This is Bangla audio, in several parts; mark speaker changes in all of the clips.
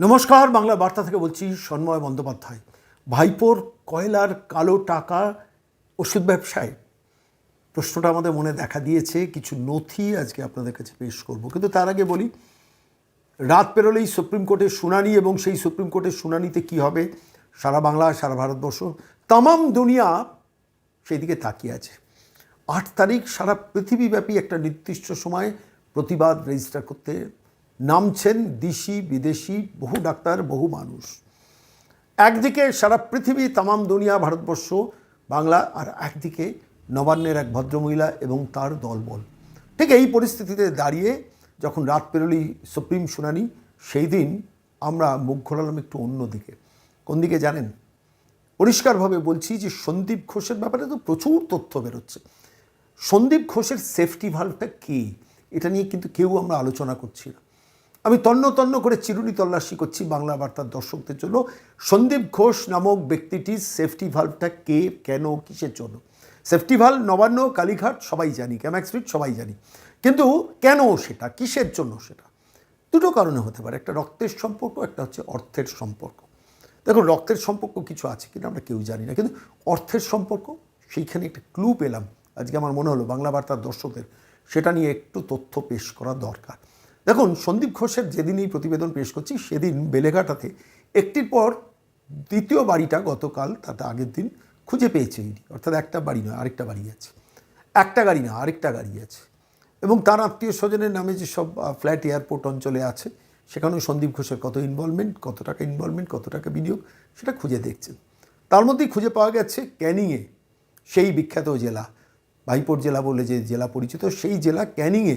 Speaker 1: নমস্কার, বাংলা বার্তা থেকে বলছি সন্ময় বন্দ্যোপাধ্যায়। ভাইপোর কয়লার কালো টাকা ওষুধ ব্যবসায়? প্রশ্নটা আমাদের মনে দেখা দিয়েছে, কিছু নথি আজকে আপনাদের কাছে পেশ করব। কিন্তু তার আগে বলি, রাত পেরোলেই সুপ্রিম কোর্টের শুনানি এবং সেই সুপ্রিম কোর্টের শুনানিতে কি হবে? সারা বাংলা, সারা ভারতবর্ষ, তামাম দুনিয়া সেই দিকে তাকিয়ে আছে। আট তারিখ সারা পৃথিবীব্যাপী একটা নির্দিষ্ট সময় প্রতিবাদ রেজিস্টার করতে নামছেন দেশি, বিদেশি, বহু ডাক্তার, বহু মানুষ। একদিকে সারা পৃথিবী, তামাম দুনিয়া, ভারতবর্ষ, বাংলা, আর একদিকে নবান্নের এক ভদ্রমহিলা এবং তার দলবল। ঠিক এই পরিস্থিতিতে দাঁড়িয়ে যখন রাত পেরোলি সুপ্রিম শুনানি, সেই দিন আমরা মুখ ঘোরালাম একটু অন্যদিকে কোন দিকে জানেন? পরিষ্কারভাবে বলছি যে সন্দীপ ঘোষের ব্যাপারে তো প্রচুর তথ্য বেরোচ্ছে। সন্দীপ ঘোষের সেফটি ভাল্বটা কী? এটা নিয়ে কিন্তু কেউ আমরা আলোচনা করছি না। আমি তন্ন তন্ন করে চিরুনি তল্লাশি করছি বাংলা বার্তার দর্শকদের জন্য। সন্দীপ ঘোষ নামক ব্যক্তিটির সেফটি ভাল্বটা কে, কেন, কিসের জন্য? সেফটি ভাল্ব নবান্ন, কালীঘাট, সবাই জানি ক্যামাক স্ট্রিট সবাই জানি। কিন্তু কেন সেটা, কিসের জন্য সেটা? দুটো কারণে হতে পারে, একটা রক্তের সম্পর্ক, একটা হচ্ছে অর্থের সম্পর্ক। দেখুন, রক্তের সম্পর্ক কিছু আছে কিনা আমরা কেউ জানি না, কিন্তু অর্থের সম্পর্ক, সেইখানে একটা ক্লু পেলাম। আজকে আমার মনে হলো বাংলা বার্তার দর্শকদের, সেটা নিয়ে একটু তথ্য পেশ করা দরকার। দেখুন, সন্দীপ ঘোষের যেদিন এই প্রতিবেদন পেশ করছি, সেদিন বেলেঘাটাতে একটির পর দ্বিতীয় বাড়িটা গতকাল, তাতে আগের দিন খুঁজে পেয়েছে ইডি অর্থাৎ একটা বাড়ি নয়, আরেকটা বাড়ি আছে। একটা গাড়ি না, আরেকটা গাড়ি আছে। এবং তার আত্মীয় স্বজনের নামে যে সব ফ্ল্যাট, এয়ারপোর্ট অঞ্চলে আছে, সেখানেও সন্দীপ ঘোষের কত ইনভলভমেন্ট কত টাকা ইনভলভমেন্ট কত টাকা বিনিয়োগ, সেটা খুঁজে দেখছেন। তার মধ্যেই খুঁজে পাওয়া গেছে ক্যানিংয়ে, সেই বিখ্যাত জেলা, ভাইপোর জেলা বলে যে জেলা পরিচিত, সেই জেলা ক্যানিংয়ে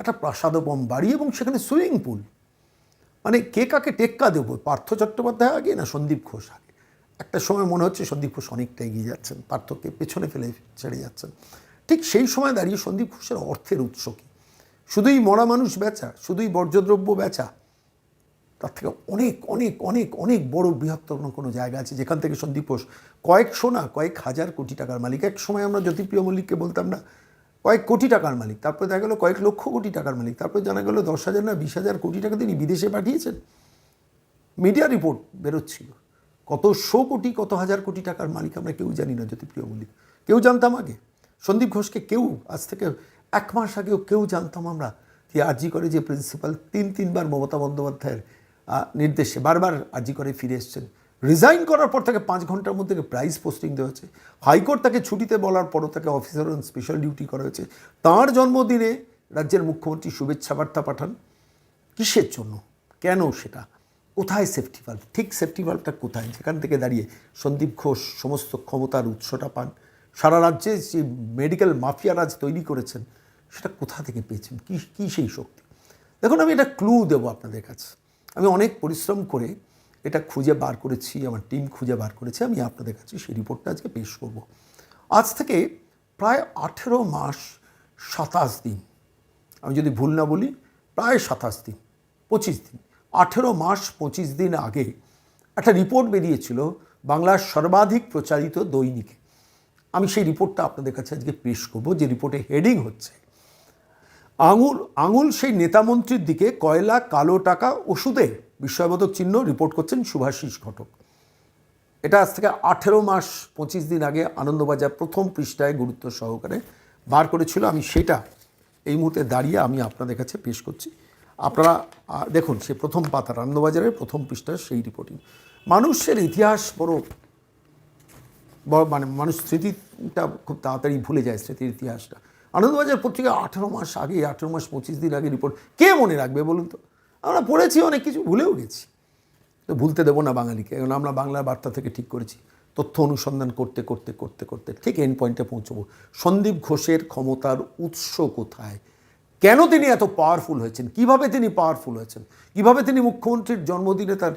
Speaker 1: একটা প্রাসাদ প্রাসাদোপম বাড়ি এবং সেখানে সুইমিং পুল মানে কে কাকে টেক্কা দেবো? পার্থ চট্টোপাধ্যায় আগে না সন্দীপ ঘোষ আগে? একটা সময় মনে হচ্ছে সন্দীপ ঘোষ অনেকটা এগিয়ে যাচ্ছেন, পার্থকে পেছনে ফেলে ছেড়ে যাচ্ছেন। ঠিক সেই সময় দাঁড়িয়ে সন্দীপ ঘোষের অর্থের উৎস কী? শুধুই মরা মানুষ বেচা, শুধুই বর্জ্যদ্রব্য বেচা? তার থেকে অনেক অনেক অনেক অনেক বড় বৃহত্তর কোনো জায়গা আছে যেখান থেকে সন্দীপ ঘোষ কয়েকশো না কয়েক হাজার কোটি টাকার মালিক। এক সময় আমরা জ্যোতিপ্রিয় মল্লিককে বলতাম না কয়েক কোটি টাকার মালিক। তারপরে দেখা গেলো কয়েক লক্ষ কোটি টাকার মালিক। তারপরে জানা গেলো দশ হাজার না বিশ হাজার কোটি টাকা তিনি বিদেশে পাঠিয়েছেন। মিডিয়া রিপোর্ট বেরোচ্ছিল। কত শো কোটি, কত হাজার কোটি টাকার মালিক আমরা কেউ জানি না জ্যোতিপ্রিয় মল্লিক। কেউ জানতাম আগে? সন্দীপ ঘোষকে কেউ? আজ থেকে এক মাস আগেও কেউ জানতাম আমরা যে আরজি করে যে প্রিন্সিপাল তিন তিনবার মমতা বন্দ্যোপাধ্যায়ের নির্দেশে বারবার আরজি করে ফিরে এসছেন। রিজাইন করার পর তাকে পাঁচ ঘণ্টার মধ্যে প্রাইজ পোস্টিং দেওয়া হয়েছে। হাইকোর্ট তাকে ছুটিতে বলার পরও তাকে অফিসার অন স্পেশাল ডিউটি করা হয়েছে। তাঁর জন্মদিনে রাজ্যের মুখ্যমন্ত্রী শুভেচ্ছা বার্তা পাঠান। কিসের জন্য? কেন সেটা? কোথায় সেফটি ভাল্ব ঠিক সেফটি ভাল্বটা কোথায়? যেখান থেকে দাঁড়িয়ে সন্দীপ ঘোষ সমস্ত ক্ষমতার উৎসটা পান। সারা রাজ্যে যে মেডিকেল মাফিয়া রাজ তৈরি করেছেন, সেটা কোথা থেকে পেয়েছেন? কী কী সেই শক্তি? দেখুন, আমি এটা ক্লু দেবো আপনাদের কাছে। আমি অনেক পরিশ্রম করে এটা খুঁজে বার করেছি, আমার টিম খুঁজে বার করেছে, আমি আপনাদের কাছে সেই রিপোর্টটা আজকে পেশ করব। আজ থেকে প্রায় আঠেরো মাস সাতাশ দিন, আমি যদি ভুল না বলি, প্রায় সাতাশ দিন, পঁচিশ দিন, আঠেরো মাস পঁচিশ দিন আগে একটা রিপোর্ট বেরিয়েছিল বাংলার সর্বাধিক প্রচারিত দৈনিকে। আমি সেই রিপোর্টটা আপনাদের কাছে আজকে পেশ করব, যে রিপোর্টে হেডিং হচ্ছে, আঙুল আঙুল সেই নেতামন্ত্রীর দিকে কয়লা, কালো টাকা ওষুধে বিস্ময়বোধক চিহ্ন রিপোর্ট করছেন সুভাষিস ঘটক। এটা আজ থেকে আঠেরো মাস পঁচিশ দিন আগে আনন্দবাজার প্রথম পৃষ্ঠায় গুরুত্ব সহকারে বার করেছিল। আমি সেটা এই মুহূর্তে দাঁড়িয়ে আমি আপনাদের কাছে পেশ করছি। আপনারা দেখুন, সে প্রথম পাতার, আনন্দবাজারের প্রথম পৃষ্ঠার সেই রিপোর্টিং মানুষের ইতিহাস বড় বড় মানে মানুষ স্মৃতিটা খুব তাড়াতাড়ি ভুলে যায় স্মৃতির ইতিহাসটা। আনন্দবাজার পত্রিকা আঠেরো মাস আগে, আঠেরো মাস পঁচিশ দিন আগে রিপোর্ট কে মনে রাখবে বলুন তো? আমরা পড়েছি, অনেক কিছু ভুলেও গেছি। তো ভুলতে দেবো না বাঙালিকে, কারণ আমরা বাংলা বার্তা থেকে ঠিক করেছি। তথ্য অনুসন্ধান করতে করতে করতে করতে, ঠিক এন্ড পয়েন্টে পৌঁছবো। সন্দীপ ঘোষের ক্ষমতার উৎস কোথায়? কেন তিনি এত পাওয়ারফুল হয়েছেন? কীভাবে তিনি পাওয়ারফুল হয়েছেন? কীভাবে তিনি মুখ্যমন্ত্রীর জন্মদিনে তার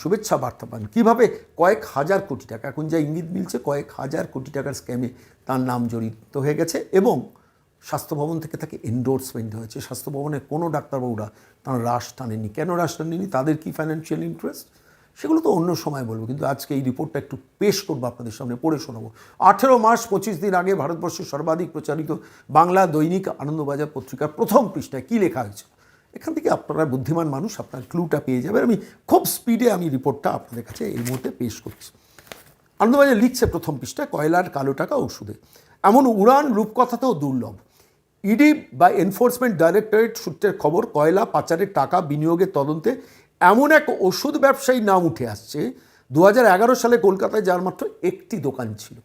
Speaker 1: শুভেচ্ছা বার্তা পান? কীভাবে কয়েক হাজার কোটি টাকা, এখন যা ইঙ্গিত মিলছে, কয়েক হাজার কোটি টাকার স্ক্যামে তার নাম জড়িত হয়ে গেছে এবং স্বাস্থ্য ভবন থেকে তাকে এন্ডোর্সমেন্ট হয়েছে। স্বাস্থ্য ভবনের কোনো ডাক্তারবাবুরা তারা রাশ টানেনি কেন রাশ টানেনি তাদের কি ফাইন্যান্সিয়াল ইন্টারেস্ট সেগুলো তো অন্য সময় বলব, কিন্তু আজকে এই রিপোর্টটা একটু পেশ করব আপনাদের সামনে, পড়ে শোনাবো। আঠেরো মাস পঁচিশ দিন আগে ভারতবর্ষের সর্বাধিক প্রচারিত বাংলা দৈনিক আনন্দবাজার পত্রিকার প্রথম পৃষ্ঠায় কী লেখা হয়েছে? এখান থেকে আপনারা বুদ্ধিমান মানুষ আপনার ক্লুটা পেয়ে যাবেন। আমি খুব স্পিডে আমি রিপোর্টটা আপনাদের কাছে এই মুহূর্তে পেশ করছি। আনন্দবাজার লিখছে প্রথম পৃষ্ঠায়, কয়লার কালো টাকা ওষুধে এমন উড়ান রূপকথাতেও দুর্লভ। ইডি বা এনফোর্সমেন্ট ডাইরেক্টরেট সূত্রের খবর কয়লা পাচারের টাকা বিনিয়োগের তদন্তে এমন এক ওষুধ ব্যবসায়ী নাম উঠে আসছে। দু হাজার এগারো সালে কলকাতায় যার মাত্র একটি দোকান ছিল।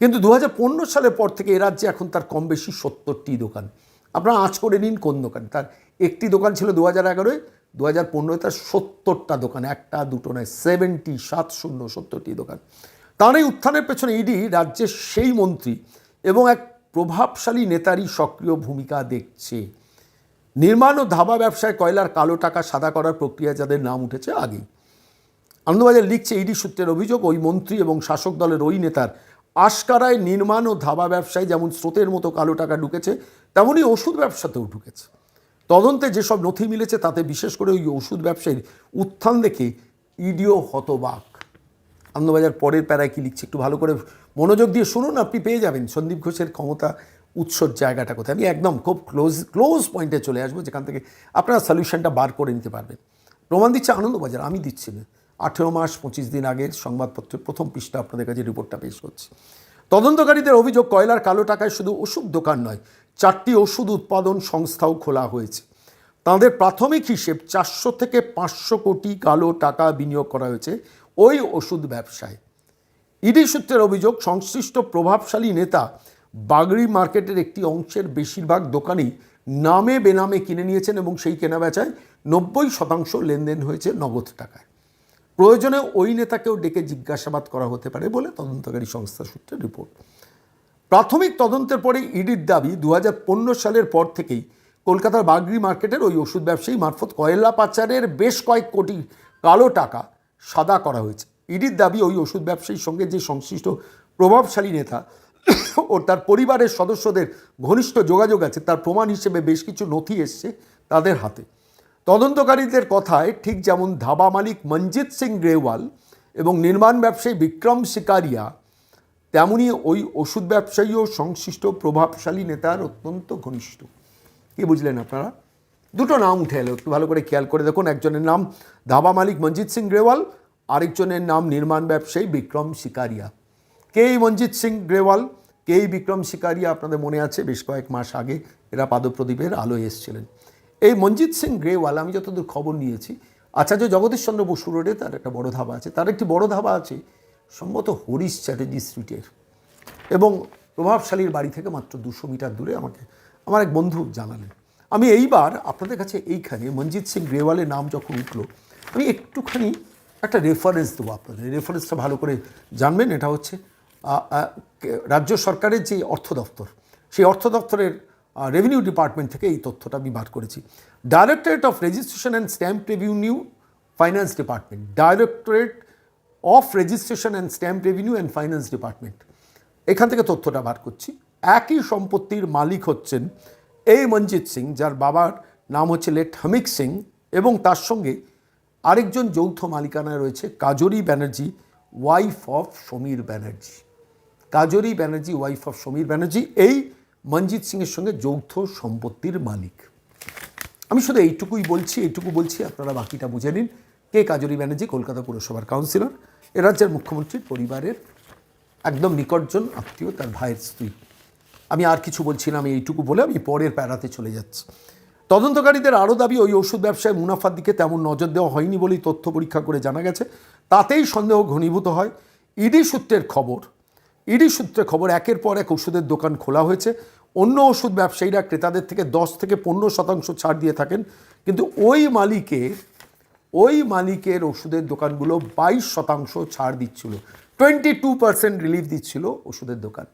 Speaker 1: কিন্তু দু হাজার পনেরো সালের পর থেকে এ রাজ্যে এখন তার কম বেশি সত্তরটি দোকান। আপনারা আঁচ করে নিন কোন দোকান। তার একটি দোকান ছিল দু হাজার এগারোয় দু হাজার পনেরোয় তার সত্তরটা দোকান। একটা, দুটো নয়, সেভেন্টি, সাত, শূন্য, সত্তরটি দোকান। তার এই উত্থানের পেছনে ইডি রাজ্যের সেই মন্ত্রী এবং এক প্রভাবশালী নেতারই সক্রিয় ভূমিকা দেখছে। নির্মাণ ও ধাবা ব্যবসায় কয়লার কালো টাকা সাদা করার প্রক্রিয়া যাদের নাম উঠেছে আগেই। আনন্দবাজার লিখছে, ইডি সূত্রের অভিযোগ, ওই মন্ত্রী এবং শাসক দলের ওই নেতার আশকারায় নির্মাণ ও ধাবা ব্যবসায় যেমন স্রোতের মতো কালো টাকা ঢুকেছে তেমনই ওষুধ ব্যবসাতেও ঢুকেছে। তদন্তে যেসব নথি মিলেছে, তাতে বিশেষ করে ওই ওষুধ ব্যবসায়ীর উত্থান দেখে ইডিও হতবাক। আনন্দবাজার পরের প্যারায় কি লিখছে, একটু ভালো করে মনোযোগ দিয়ে শুনুন, আপনি পেয়ে যাবেন। সন্দীপ ঘোষের ক্ষমতা উৎসর জায়গাটা কোথায়? আমি একদম খুব ক্লোজ ক্লোজ পয়েন্টে চলে আসব, যেখান থেকে আপনারা সলিউশনটা বার করে নিতে পারবেন। প্রমাণ দিচ্ছে আনন্দবাজার, আমি দিচ্ছি না। আঠেরো মাস, পঁচিশ দিন আগের সংবাদপত্রের প্রথম পৃষ্ঠা আপনাদের কাছে রিপোর্টটা পেশ করছি। তদন্তকারীদের অভিযোগ, কয়লার কালো টাকায় শুধু ওষুধ দোকান নয়, চারটি ওষুধ উৎপাদন সংস্থাও খোলা হয়েছে। তাদের প্রাথমিক হিসেব চারশো থেকে পাঁচশো কোটি কালো টাকা বিনিয়োগ করা হয়েছে ওই ওষুধ ব্যবসায়। ইডি সূত্রের অভিযোগ, সংশ্লিষ্ট প্রভাবশালী নেতা বাগড়ি মার্কেটের একটি অংশের বেশিরভাগ দোকানই নামে বেনামে কিনে নিয়েছেন এবং সেই কেনাবেচায় নব্বই শতাংশ লেনদেন হয়েছে নগদ টাকায়। প্রয়োজনে ওই নেতাকেও ডেকে জিজ্ঞাসাবাদ করা হতে পারে বলে তদন্তকারী সংস্থা সূত্রে রিপোর্ট। প্রাথমিক তদন্তের পরে ইডির দাবি দু হাজার পনেরো সালের পর থেকেই কলকাতার বাগরি মার্কেটের ওই ওষুধ ব্যবসায়ী মারফত কয়লা পাচারের বেশ কয়েক কোটি কালো টাকা সাদা করা হয়েছে। ইডির দাবি ওই ওষুধ ব্যবসায়ীর সঙ্গে যে সংশ্লিষ্ট প্রভাবশালী নেতা ও তার পরিবারের সদস্যদের ঘনিষ্ঠ যোগাযোগ আছে, তার প্রমাণ হিসেবে বেশ কিছু নথি এসছে তাদের হাতে। তদন্তকারীদের কথায় ঠিক যেমন ধাবা মালিক মঞ্জিত সিং গ্রেওয়াল এবং নির্মাণ ব্যবসায়ী বিক্রম শিকারিয়া, তেমনি ওই ওষুধ ব্যবসায়ীও সংশ্লিষ্ট প্রভাবশালী নেতার অত্যন্ত ঘনিষ্ঠ। কি বুঝলেন আপনারা? দুটো নাম উঠে এলো, একটু ভালো করে খেয়াল করে দেখুন। একজনের নাম ধাবা মালিক মঞ্জিত সিং গ্রেওয়াল আরেকজনের নাম নির্মাণ ব্যবসায়ী বিক্রম শিকারিয়া। কে এই মঞ্জিত সিং গ্রেওয়াল? কে বিক্রম শিকারিয়া? আপনাদের মনে আছে? বেশ কয়েক মাস আগে এরা পাদপ্রদীপের আলোয় এসেছিলেন। এই মঞ্জিত সিং গ্রেওয়াল, আমি যতদূর খবর নিয়েছি, আচার্য জগদীশচন্দ্র বসু রোডে তার একটা বড় ধাবা আছে। তার একটি বড় ধাবা আছে, সম্ভবত হরিশ চ্যাটার্জি স্ট্রিটের। এবং প্রভাবশালীর বাড়ি থেকে মাত্র দুশো মিটার দূরে আমাকে, আমার এক বন্ধু জানালেন। আমি এইবার আপনাদের কাছে এইখানে মঞ্জিত সিং গ্রেওয়ালের নাম যখন উঠল, আমি একটুখানি একটা রেফারেন্স দেবো আপনাদের। রেফারেন্সটা ভালো করে জানবেন, এটা হচ্ছে রাজ্য সরকারের যে অর্থ দপ্তর, সেই অর্থ দপ্তরের রেভিনিউ ডিপার্টমেন্ট থেকে এই তথ্যটা আমি বার করেছি। Directorate of registration and stamp revenue finance department directorate of registration and stamp revenue and finance department এখান থেকে তথ্যটা বার করছি। একই সম্পত্তির মালিক হচ্ছেন এ মঞ্জিত সিং, যার বাবার নাম হচ্ছে লেট হামিক সিং, এবং তার সঙ্গে আরেকজন যৌথ মালিকানায় রয়েছে Kajari Banerjee wife of Samir Banerjee. Kajari Banerjee wife of Samir Banerjee, এই মঞ্জিত সিংয়ের সঙ্গে যৌথ সম্পত্তির মালিক। আমি শুধু এইটুকুই বলছি, এইটুকু বলছি, আপনারা বাকিটা বুঝে নিন। কে কাজরি ব্যানার্জি? কলকাতা পুরসভার কাউন্সিলর এ রাজ্যের মুখ্যমন্ত্রীর পরিবারের একদম নিকটজন আত্মীয়, তার ভাইয়ের স্ত্রী। আমি আর কিছু বলছি না, আমি এইটুকু বলে আমি পরের প্যারাতে চলে যাচ্ছি। তদন্তকারীদের আরও দাবি, ওই ওষুধ ব্যবসায় মুনাফার দিকে তেমন নজর দেওয়া হয়নি বলেই তথ্য পরীক্ষা করে জানা গেছে। তাতেই সন্দেহ ঘনীভূত হয়। ইডি সূত্রের খবর, ইডি সূত্রে খবর, একের পর এক ওষুধের দোকান খোলা হয়েছে। অন্য ওষুধ ব্যবসায়ীরা ক্রেতাদের থেকে দশ থেকে পনেরো শতাংশ ছাড় দিয়ে থাকেন। কিন্তু ওই মালিকের ওই মালিকের ওষুধের দোকানগুলো বাইশ শতাংশ ছাড় দিচ্ছিল। টোয়েন্টি টু পার্সেন্ট রিলিফ দিচ্ছিল ওষুধের দোকান।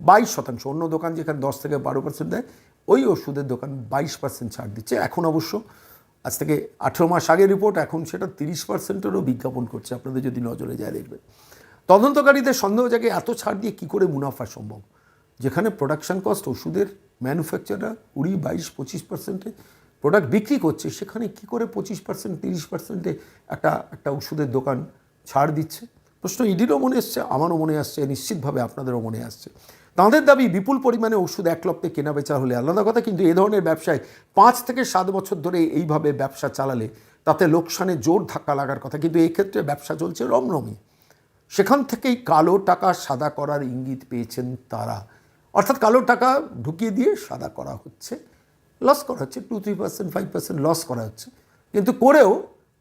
Speaker 1: বাইশ শতাংশ। অন্য দোকান যেখানে দশ থেকে বারো পার্সেন্ট দেয় ওই ওষুধের দোকান বাইশ পার্সেন্ট ছাড় দিচ্ছে। এখন অবশ্য আজ থেকে আঠেরো মাস আগে রিপোর্ট এখন সেটা তিরিশ পার্সেন্টেরও বিজ্ঞাপন করছে। আপনাদের যদি নজরে যায় দেখবেন। তদন্তকারীদের সন্দেহ জায়গায় এত ছাড় দিয়ে কী করে মুনাফা সম্ভব? যেখানে প্রোডাকশন কস্ট ওষুধের ম্যানুফ্যাকচারার কুড়ি, বাইশ, পঁচিশ পার্সেন্টে প্রোডাক্ট বিক্রি করছে, সেখানে কি করে পঁচিশ পার্সেন্ট তিরিশ পার্সেন্টে একটা একটা ওষুধের দোকান ছাড় দিচ্ছে? প্রশ্ন ইডিরও মনে আসছে আমারও মনে আসছে, নিশ্চিতভাবে আপনাদেরও মনে আসছে। তাঁদের দাবি, বিপুল পরিমাণে ওষুধ এক লপ্তে কেনা বেচা হলে আলাদা কথা, কিন্তু এ ধরনের ব্যবসায় পাঁচ থেকে সাত বছর ধরে এইভাবে ব্যবসা চালালে তাতে লোকসানে জোর ধাক্কা লাগার কথা। কিন্তু এই ক্ষেত্রে ব্যবসা চলছে রমরমি। সেখান থেকেই কালো টাকা সাদা করার ইঙ্গিত পেয়েছেন তারা। অর্থাৎ কালো টাকা ঢুকিয়ে দিয়ে সাদা করা হচ্ছে। লস করা হচ্ছে two three percent five percent loss করা হচ্ছে। কিন্তু করেও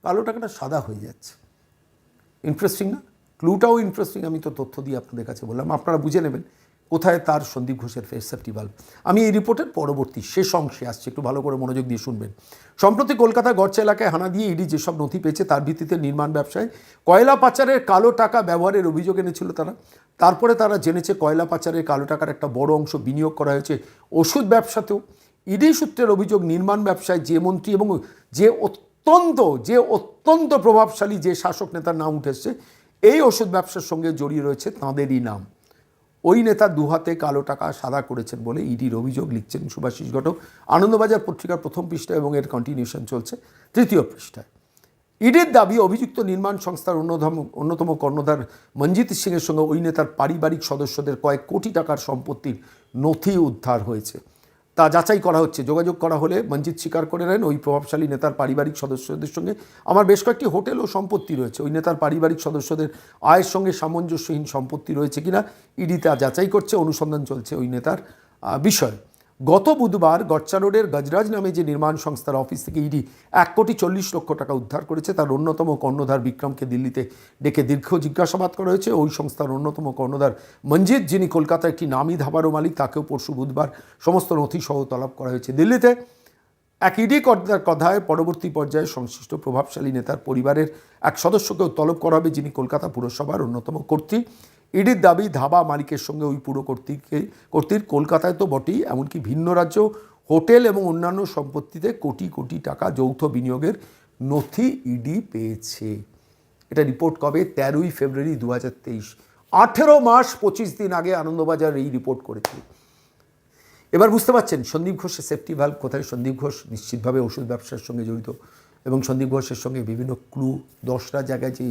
Speaker 1: কালো টাকাটা সাদা হয়ে যাচ্ছে। ইন্টারেস্টিং না? ক্লুটাও ইন্টারেস্টিং আমি তো তথ্য দিয়ে আপনাদের কাছে বললাম। আপনারা বুঝে নেবেন কোথায় তার সন্দীপ ঘোষের ফেস সেফটি বাল্ব আমি এই রিপোর্টের পরবর্তী শেষ অংশে আসছি, একটু ভালো করে মনোযোগ দিয়ে শুনবেন। সম্প্রতি কলকাতা গড়চা এলাকায় হানা দিয়ে ইডি যেসব নথি পেয়েছে, তার ভিত্তিতে নির্মাণ ব্যবসায় কয়লা পাচারের কালো টাকা ব্যবহারের অভিযোগ এনেছিল তারা। তারপরে তারা জেনেছে কয়লা পাচারের কালো টাকার একটা বড় অংশ বিনিয়োগ করা হয়েছে ওষুধ ব্যবসাতেও। ইডি সূত্রের অভিযোগ, নির্মাণ ব্যবসায় যে মন্ত্রী এবং যে অত্যন্ত যে অত্যন্ত প্রভাবশালী যে শাসক নেতার নাম উঠেছে এই ওষুধ ব্যবসার সঙ্গে জড়িয়ে রয়েছে তাঁদেরই নাম। ওই নেতা দুহাতে কালো টাকা সাদা করেছেন বলে ইডির অভিযোগ লিখছেন সুভাষিস ঘটক। আনন্দবাজার পত্রিকার প্রথম পৃষ্ঠায় এবং এর কন্টিনিউশন চলছে তৃতীয় পৃষ্ঠায়। ইডির দাবি, অভিযুক্ত নির্মাণ সংস্থার অন্যতম অন্যতম কর্ণধার মঞ্জিত সিংয়ের সঙ্গে ওই নেতার পারিবারিক সদস্যদের কয়েক কোটি টাকার সম্পত্তির নথি উদ্ধার হয়েছে। তা যাচাই করা হচ্ছে। যোগাযোগ করা হলে মঞ্জিত স্বীকার করে নেন ওই প্রভাবশালী নেতার পারিবারিক সদস্যদের সঙ্গে। আমার বেশ কয়েকটি হোটেল ও সম্পত্তি রয়েছে। ওই নেতার পারিবারিক সদস্যদের আয়ের সঙ্গে সামঞ্জস্যহীন সম্পত্তি রয়েছে কিনা, ইডি তা যাচাই করছে। অনুসন্ধান চলছে ওই নেতার বিষয়। গত বুধবার গচ্চা রোডের গজরাজ নামে যে নির্মাণ সংস্থার অফিস থেকে ইডি এক কোটি চল্লিশ লক্ষ টাকা উদ্ধার করেছে, তার অন্যতম কর্ণধার বিক্রমকে দিল্লিতে ডেকে দীর্ঘ জিজ্ঞাসাবাদ করা হয়েছে। ওই সংস্থার অন্যতম কর্ণধার মঞ্জিত, যিনি কলকাতার একটি নামী ধাবারও মালিক, তাকেও পরশু বুধবার সমস্ত নথি সহ তলব করা হয়েছে। দিল্লিতে এক ইডি কর্তার কথায় পরবর্তী পর্যায়ে সংশ্লিষ্ট প্রভাবশালী নেতার পরিবারের এক সদস্যকেও তলব করা হবে, যিনি কলকাতা পুরসভার অন্যতম কর্তৃ। ইডির দাবি ধাবা মালিকের সঙ্গে ওই পুরো কর্তৃকে, কর্তৃর কলকাতায় তো বটেই, এমনকি ভিন্ন রাজ্য হোটেল এবং অন্যান্য সম্পত্তিতে কোটি কোটি টাকা যৌথ বিনিয়োগের নথি ইডি পেয়েছে। এটা রিপোর্ট কবে? তেরোই ফেব্রুয়ারি দু হাজার তেইশ। আঠেরো মাস পঁচিশ দিন আগে আনন্দবাজার এই রিপোর্ট করেছে। এবার বুঝতে পারছেন, সন্দীপ ঘোষের সেফটি ভাল্ব কোথায়? সন্দীপ ঘোষ নিশ্চিতভাবে ওষুধ ব্যবসার সঙ্গে জড়িত এবং সন্দীপ ঘোষের সঙ্গে বিভিন্ন ক্লু দশটা জায়গায় যে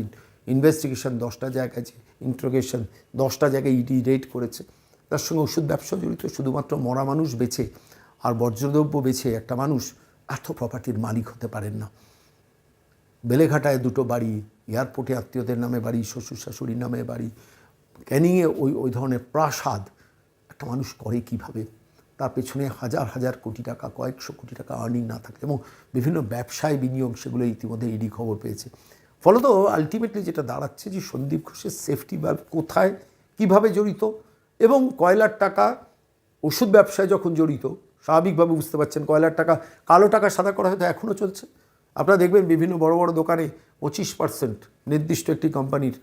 Speaker 1: ইনভেস্টিগেশন দশটা জায়গায় যে ইন্ট্রোগেশন দশটা জায়গায় ইডি রেড করেছে। তার সঙ্গে ওষুধ ব্যবসা জড়িত, শুধুমাত্র মরা মানুষ বেছে আর বর্জ্যদ্রব্য বেছে একটা মানুষ এত প্রপার্টির মালিক হতে পারেন না। বেলেঘাটায় দুটো বাড়ি এয়ারপোর্টে আত্মীয়দের নামে বাড়ি শ্বশুর শাশুড়ির নামে বাড়ি ক্যানিংয়ে ওই ওই ধরনের প্রাসাদ একটা মানুষ করে কীভাবে? তার পেছনে হাজার হাজার কোটি টাকা, কয়েকশো কোটি টাকা আর্নিং না থাকে এবং বিভিন্ন ব্যবসায় বিনিয়োগ সেগুলো ইতিমধ্যে ইডি খবর পেয়েছে। ফলত আলটিমেটলি যেটা দাঁড়াচ্ছে যে সন্দীপ ঘোষের সেফটি বাল্ব কোথায়, কীভাবে জড়িত এবং কয়লার টাকা, ওষুধ ব্যবসায় যখন জড়িত, স্বাভাবিকভাবে বুঝতে পারছেন কয়লার টাকা, কালো টাকা সাদা করা হয়তো এখনও চলছে। আপনারা দেখবেন বিভিন্ন বড় বড় দোকানে পঁচিশ পার্সেন্ট নির্দিষ্ট একটি কোম্পানির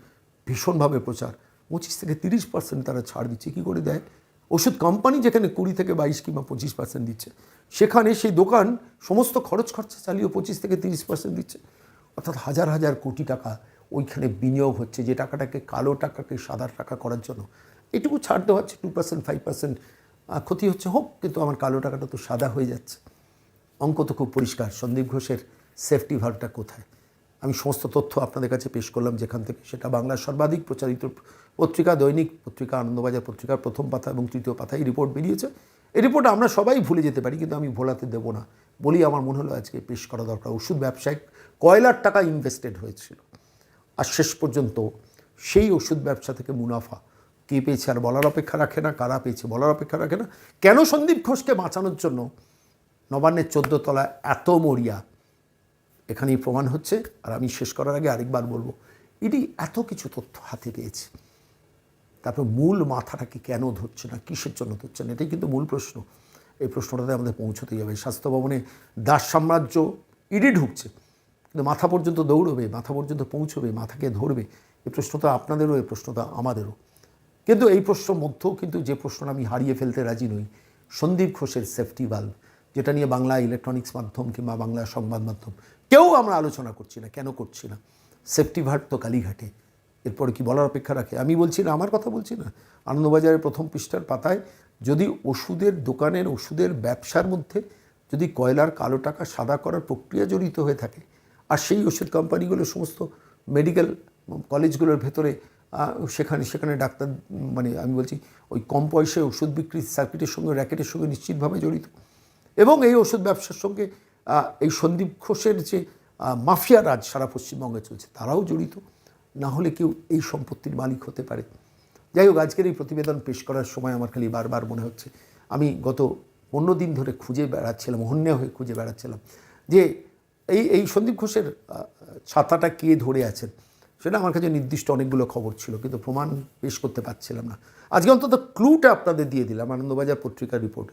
Speaker 1: ভীষণভাবে প্রচার। পঁচিশ থেকে তিরিশ পার্সেন্ট তারা ছাড় দিচ্ছে, কী করে দেয়? ওষুধ কোম্পানি যেখানে কুড়ি থেকে বাইশ কিংবা পঁচিশ পার্সেন্ট দিচ্ছে, সেখানে সেই দোকান সমস্ত খরচ খরচা চালিয়ে পঁচিশ থেকে তিরিশ পার্সেন্ট দিচ্ছে। অর্থাৎ হাজার হাজার কোটি টাকা ওইখানে বিনিয়োগ হচ্ছে, যে টাকাটাকে কালো টাকাকে সাদা টাকা করার জন্য। এটুকু ছাড় দেওয়া হচ্ছে টু পার্সেন্ট ফাইভ পার্সেন্ট ক্ষতি হচ্ছে, হোক, কিন্তু আমার কালো টাকাটা তো সাদা হয়ে যাচ্ছে। অঙ্ক তো খুব পরিষ্কার, সন্দীপ ঘোষের সেফটি ভালভটা কোথায়? আমি সমস্ত তথ্য আপনাদের কাছে পেশ করলাম যেখান থেকে, সেটা বাংলার সর্বাধিক প্রচারিত পত্রিকা, দৈনিক পত্রিকা, আনন্দবাজার পত্রিকার প্রথম পাতা এবং তৃতীয় পাতায় রিপোর্ট বেরিয়েছে। এই রিপোর্ট আমরা সবাই ভুলে যেতে পারি, কিন্তু আমি ভোলাতে দেবো না। বলি আমার মনে হলো আজকে পেশ করা দরকার। ওষুধ ব্যবসায় কয়লার টাকা ইনভেস্টেড হয়েছিল। আর শেষ পর্যন্ত সেই ওষুধ ব্যবসা থেকে মুনাফা কে পেয়েছে আর বলার অপেক্ষা রাখে না, কারা পেয়েছে বলার অপেক্ষা রাখে না। কেন সন্দীপ ঘোষকে বাঁচানোর জন্য নবান্নের চোদ্দ তলা এত মরিয়া? এখানেই প্রমাণ হচ্ছে, আর আমি শেষ করার আগে আরেকবার বলব ইডি এত কিছু তথ্য হাতে পেয়েছে। তারপর মূল মাথাটাকে কেন ধরছে না, কিসের জন্য ধরছে না, এটাই কিন্তু মূল প্রশ্ন। এই প্রশ্নটাতে আমাদের পৌঁছতেই হবে। স্বাস্থ্য ভবনে দাস সাম্রাজ্য, ইডি ঢুকছে। কিন্তু মাথা পর্যন্ত দৌড়বে, মাথা পর্যন্ত পৌঁছবে, মাথাকে ধরবে। এই প্রশ্নটা আপনাদেরও, এই প্রশ্নটা আমাদেরও। কিন্তু এই প্রশ্ন মধ্যেও কিন্তু যে প্রশ্নটা আমি হারিয়ে ফেলতে রাজি নই, সন্দীপ ঘোষের সেফটি বাল্ব যেটা নিয়ে বাংলা ইলেকট্রনিক্স মাধ্যম কিংবা বাংলা সংবাদ মাধ্যম, কেউ আমরা আলোচনা করছি না, কেন করছি না? সেফটি ভাট তো কালীঘাটে। এরপর কি বলার অপেক্ষা রাখে? আমি বলছি না, আমার কথা বলছি না। আনন্দবাজারের প্রথম পৃষ্ঠার পাতায়, যদি ওষুধের দোকানের ওষুধের ব্যবসার মধ্যে যদি কয়লার কালো টাকা সাদা করার প্রক্রিয়া জড়িত হয়ে থাকে আর সেই ওষুধ কোম্পানিগুলো সমস্ত মেডিকেল কলেজগুলোর ভেতরে সেখানে সেখানে ডাক্তার মানে আমি বলছি ওই কম পয়সায় ওষুধ বিক্রির সার্কিটের সঙ্গে র্যাকেটের সঙ্গে নিশ্চিতভাবে জড়িত। এবং এই ওষুধ ব্যবসার সঙ্গে এই সন্দীপ ঘোষের যে মাফিয়া রাজ সারা পশ্চিমবঙ্গে চলছে, তারাও জড়িত। না হলে কেউ এই সম্পত্তির মালিক হতে পারে। যাই হোক, আজকের এই প্রতিবেদন পেশ করার সময় আমার খালি বারবার মনে হচ্ছে, আমি গত পনেরো দিন ধরে খুঁজে বেড়াচ্ছিলাম হন্যে হয়ে খুঁজে বেড়াচ্ছিলাম যে এই এই সন্দীপ ঘোষের ছাতাটা কে ধরে আছেন সেটা আমার কাছে নির্দিষ্ট অনেকগুলো খবর ছিল, কিন্তু প্রমাণ পেশ করতে পারছিলাম না। আজকে অন্তত ক্লুটা আপনাদের দিয়ে দিলাম, আনন্দবাজার পত্রিকার রিপোর্ট।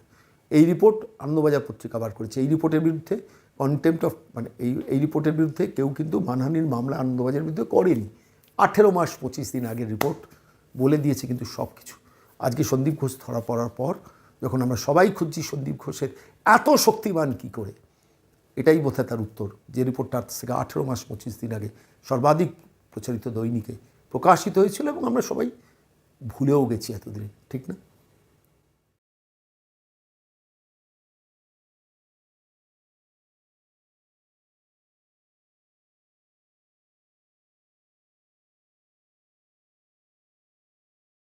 Speaker 1: এই রিপোর্ট আনন্দবাজার পত্রিকা বার করেছে। এই রিপোর্টের বিরুদ্ধে কন্টেম্পট অফ মানে এই এই রিপোর্টের বিরুদ্ধে কেউ কিন্তু মানহানির মামলা আনন্দবাজারের বিরুদ্ধে করেনি। আঠেরো মাস পঁচিশ দিন আগের রিপোর্ট বলে দিয়েছে কিন্তু সব কিছু আজকে সন্দীপ ঘোষ ধরা পড়ার পর যখন আমরা সবাই খুঁজছি সন্দীপ ঘোষের এত শক্তিমান কি করে এটাই বোধহয় তার উত্তর। যে রিপোর্টটা আজ থেকে আঠেরো মাস পঁচিশ দিন আগে সর্বাধিক প্রচারিত দৈনিকে প্রকাশিত হয়েছিল এবং আমরা সবাই ভুলেও গেছি এতদিনে, ঠিক না?